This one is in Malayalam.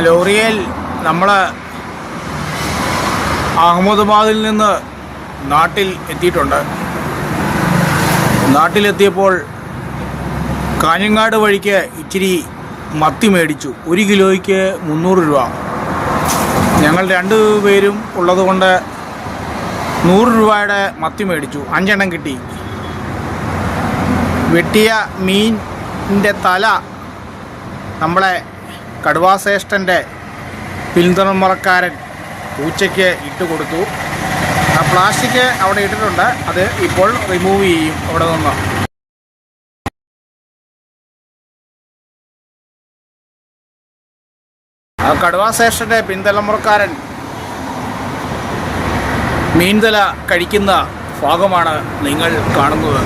ലോറിയയിൽ നമ്മൾ അഹമ്മദാബാദിൽ നിന്ന് നാട്ടിൽ എത്തിയിട്ടുണ്ട്. നാട്ടിലെത്തിയപ്പോൾ കാഞ്ഞങ്ങാട് വഴിക്ക് ഇച്ചിരി മത്തി മേടിച്ചു. ഒരു കിലോയ്ക്ക് മുന്നൂറ് രൂപ. ഞങ്ങൾ രണ്ട് പേരും ഉള്ളതുകൊണ്ട് നൂറ് രൂപയുടെ മത്തി മേടിച്ചു. അഞ്ചെണ്ണം കിട്ടി. വെട്ടിയ മീനിന്റെ തല നമ്മളെ കടുവാശ്രേഷ്ഠന്റെ പിന്തുണമുറക്കാരൻ പൂച്ചയ്ക്ക് ഇട്ട് കൊടുത്തു. ആ പ്ലാസ്റ്റിക് അവിടെ ഇട്ടിട്ടുണ്ട്. അത് ഇപ്പോൾ റിമൂവ് ചെയ്യും അവിടെ നിന്ന്. ആ കടുവാശേഷന്റെ പിന്തലമുറക്കാരൻ മീൻതല കഴിക്കുന്ന ഭാഗമാണ് നിങ്ങൾ കാണുന്നത്.